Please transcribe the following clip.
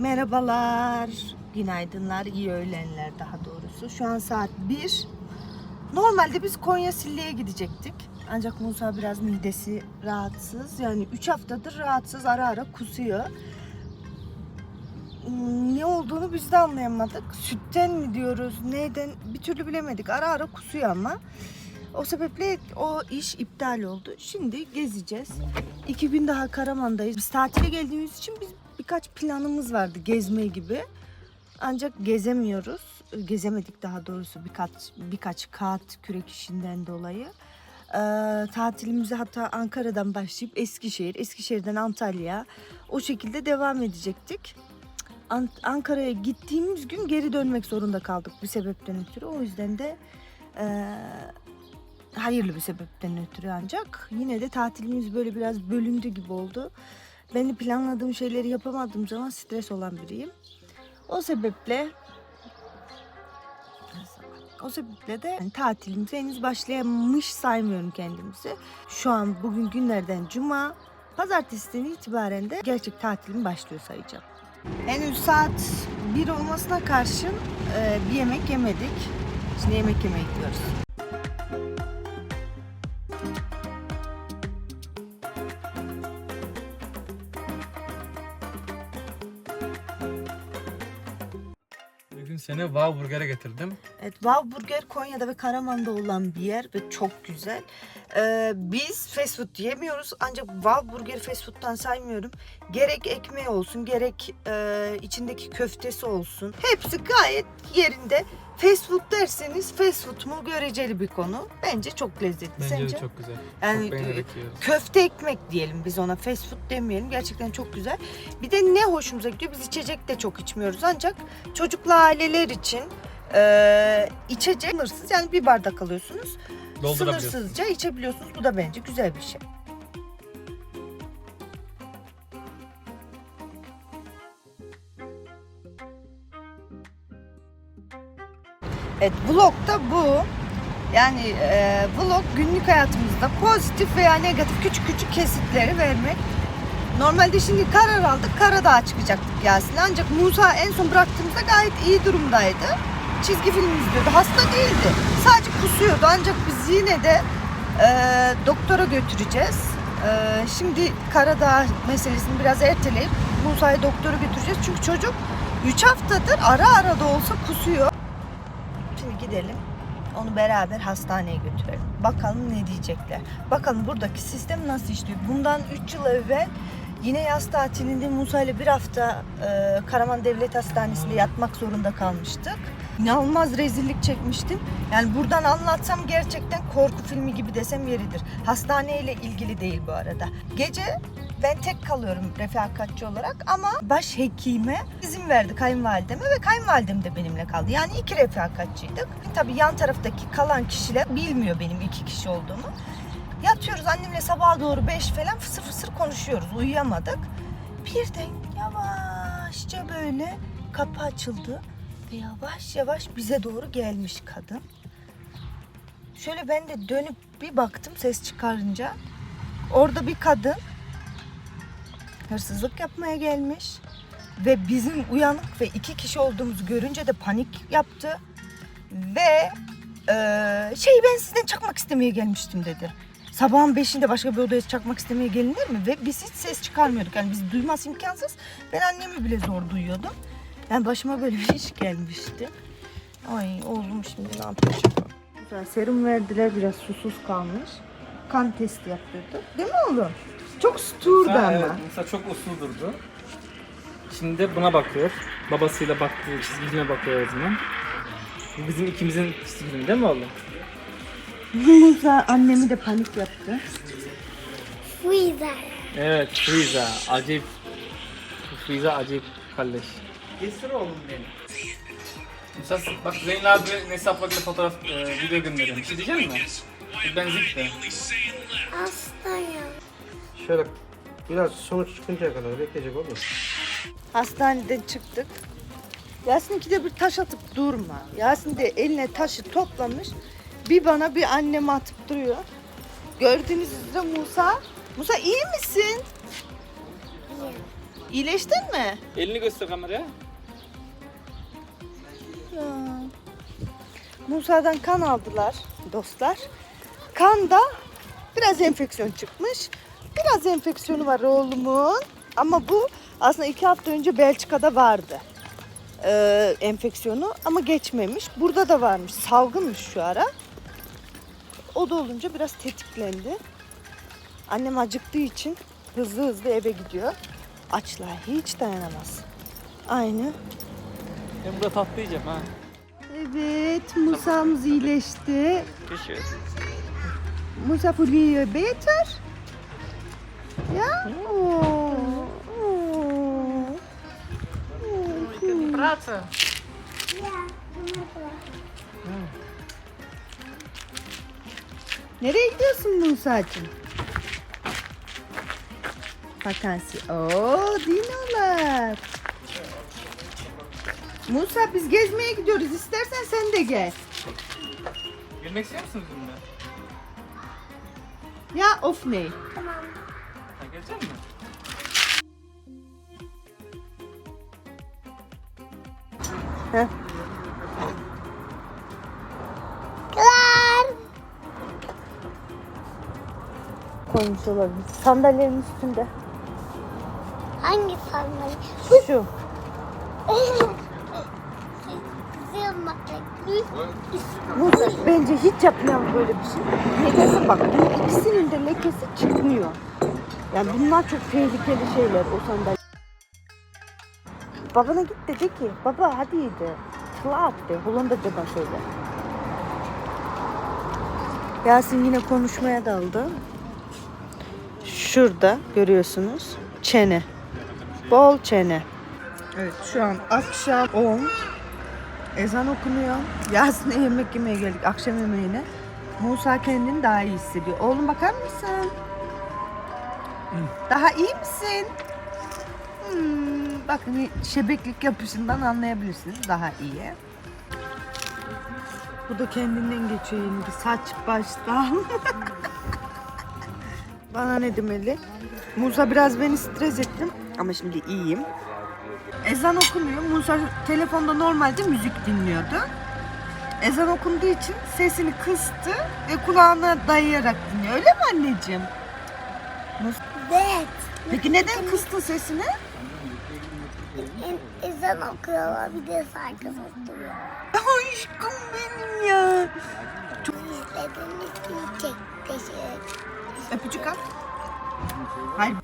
Merhabalar, günaydınlar, iyi öğlenler daha doğrusu. Şu an saat 1. Normalde biz Konya Sille'ye gidecektik. Ancak Musa biraz midesi rahatsız. Yani 3 haftadır rahatsız, ara ara kusuyor. Hmm, Ne olduğunu biz de anlayamadık. Sütten mi diyoruz, neyden bir türlü bilemedik. Ara ara kusuyor ama. O sebeple o iş iptal oldu. Şimdi gezeceğiz. İki gün daha Karaman'dayız. Biz tatile geldiğimiz için biz birkaç planımız vardı gezme gibi. Ancak gezemiyoruz. Gezemedik daha doğrusu birkaç birkaç kat kürek işinden dolayı. Ee, tatilimizi hatta Ankara'dan başlayıp Eskişehir, Eskişehir'den Antalya o şekilde devam edecektik. An- Ankara'ya gittiğimiz gün geri dönmek zorunda kaldık bir sebepten ötürü. O yüzden de eee, hayırlı bir sebepten ötürü ancak yine de tatilimiz böyle biraz bölündü gibi oldu. Ben planladığım şeyleri yapamadığım zaman stres olan biriyim. O sebeple o sebeple de yani tatilimize henüz başlayamış saymıyorum kendimizi. Şu an bugün günlerden cuma, pazartesiden itibaren de gerçek tatilim başlıyor sayacağım. Henüz saat 1 olmasına karşın e, bir yemek yemedik. Şimdi yemek yemeye gidiyoruz. Seni Wow Burger'e getirdim. Evet, Wow Burger Konya'da ve Karaman'da olan bir yer ve çok güzel. Ee, biz fast food yemiyoruz ancak Wow Burger fast food'tan saymıyorum. Gerek ekmeği olsun gerek e, içindeki köftesi olsun. Hepsi gayet yerinde. Fast food derseniz fast food mu göreceli bir konu. Bence çok lezzetli. Bence Sence? de çok güzel. Yani, çok beğenerek yiyoruz. Köfte ekmek diyelim biz ona fast food demeyelim. Gerçekten çok güzel. Bir de ne hoşumuza gidiyor biz içecek de çok içmiyoruz ancak çocuklu aileler için e, içecek sınırsız yani bir bardak alıyorsunuz. Sınırsızca içebiliyorsunuz. Bu da bence güzel bir şey. Evet vlog da bu. Yani e, vlog günlük hayatımızda pozitif veya negatif küçük küçük kesitleri vermek. Normalde şimdi karar aldık. Karadağ'a çıkacaktık Yasin. Ancak Musa en son bıraktığımızda gayet iyi durumdaydı. Çizgi film izliyordu. Hasta değildi. Sadece kusuyordu. Ancak biz yine de e, doktora götüreceğiz. E, şimdi Karadağ meselesini biraz erteleyip Musa'yı doktora götüreceğiz. Çünkü çocuk 3 haftadır ara ara da olsa kusuyor. Şimdi gidelim. Onu beraber hastaneye götürelim. Bakalım ne diyecekler. Bakalım buradaki sistem nasıl işliyor. Bundan 3 yıl evvel yine yaz tatilinde Musa ile bir hafta e, Karaman Devlet Hastanesi'nde yatmak zorunda kalmıştık. İnanılmaz rezillik çekmiştim. Yani buradan anlatsam gerçekten korku filmi gibi desem yeridir. Hastaneyle ilgili değil bu arada. Gece ben tek kalıyorum refakatçi olarak ama baş hekime izin verdi kayınvalideme ve kayınvalidem de benimle kaldı. Yani iki refakatçiydik. Tabii yan taraftaki kalan kişiler bilmiyor benim iki kişi olduğumu. Yatıyoruz annemle sabaha doğru beş falan fısır fısır konuşuyoruz. Uyuyamadık. Birden yavaşça böyle kapı açıldı ve yavaş yavaş bize doğru gelmiş kadın. Şöyle ben de dönüp bir baktım ses çıkarınca. Orada bir kadın hırsızlık yapmaya gelmiş ve bizim uyanık ve iki kişi olduğumuzu görünce de panik yaptı ve eee şey ben sizden çakmak istemeye gelmiştim dedi. Sabahın beşinde başka bir odaya çakmak istemeye gelinir mi? Ve biz hiç ses çıkarmıyorduk. Yani biz duyması imkansız. Ben annemi bile zor duyuyordum. Yani başıma böyle bir iş gelmişti. Ay oğlum şimdi ne yapacak? Güzel serum verdiler biraz susuz kalmış. Kan testi yaptırdık. Değil mi oğlum? Çok sturdu Ha, ama. evet, Musa çok usul durdu. Şimdi de buna bakıyor. Babasıyla baktığı çizgi filme bakıyor o zaman. Bu bizim ikimizin çizgi filmi değil mi oğlum? Musa annemi de panik yaptı. Freezer. Evet, Frieza. Acayip. Frieza acayip kardeş. Getir oğlum beni. Musa bak Zeynep abi Nesi ablayla fotoğraf e, video gönderiyorum. Bir şey diyecek misin? Ben zikte. Hastayım. Şöyle biraz sonuç çıkıncaya kadar bekleyecek olur mu? Hastaneden çıktık. Yasin ikide bir taş atıp durma. Yasin de eline taşı toplamış. Bir bana bir anneme atıp duruyor. Gördüğünüz üzere Musa. Musa iyi misin? İyi. İyileştin mi? Elini göster kameraya. Ya. Musa'dan kan aldılar dostlar. Kanda biraz enfeksiyon çıkmış. Biraz enfeksiyonu var oğlumun. Ama bu aslında iki hafta önce Belçika'da vardı. Ee, enfeksiyonu ama geçmemiş. Burada da varmış. Salgınmış şu ara. O da olunca biraz tetiklendi. Annem acıktığı için hızlı hızlı eve gidiyor. Açlığa hiç dayanamaz. Aynı Ben burada tatlı yiyeceğim ha. Evet, Musa'mız iyileşti. Teşekkür Musa fühlt beter. Ja? Oh. Oh. Praten. Ya, bunu Nereye gidiyorsun Musa'cığım? Vakansi. Oo, dinolar. Musa biz gezmeye gidiyoruz. İstersen sen de gel. Girmek istiyor musunuz bizimle? Ya of ne? Tamam. Ha, gelecek misin? Heh. Koymuş olabilir. Sandalyenin üstünde. Hangi sandalye? Şu. Musa bence hiç yapmayalım böyle bir şey. Lekesi bak bu ikisinin de lekesi çıkmıyor. Yani bunlar çok tehlikeli şeyler o sandalye. Babana git dedi ki baba hadi de. Klaat de Hollanda'da söyle. Yasin yine konuşmaya daldı. Şurada görüyorsunuz çene. Bol çene. Evet şu an akşam 10. Ezan okunuyor. Yasin'e yemek yemeye geldik. Akşam yemeğine. Musa kendini daha iyi hissediyor. Oğlum bakar mısın? Daha iyi misin? Hmm, bakın şebeklik yapışından anlayabilirsiniz. Daha iyi. Bu da kendinden geçiyor yeni bir saç baştan. Bana ne demeli? Musa biraz beni stres ettim ama şimdi iyiyim. Ezan okunuyor. Musa telefonda normalde müzik dinliyordu. Ezan okunduğu için sesini kıstı ve kulağına dayayarak dinliyor. Öyle mi anneciğim? Evet. Peki neden kıstın sesini? Ezan okuyorlar bir de şarkı tutuyor. Aşkım benim ya. İzlediğiniz için çok teşekkür ederim. Öpücük al. Hayır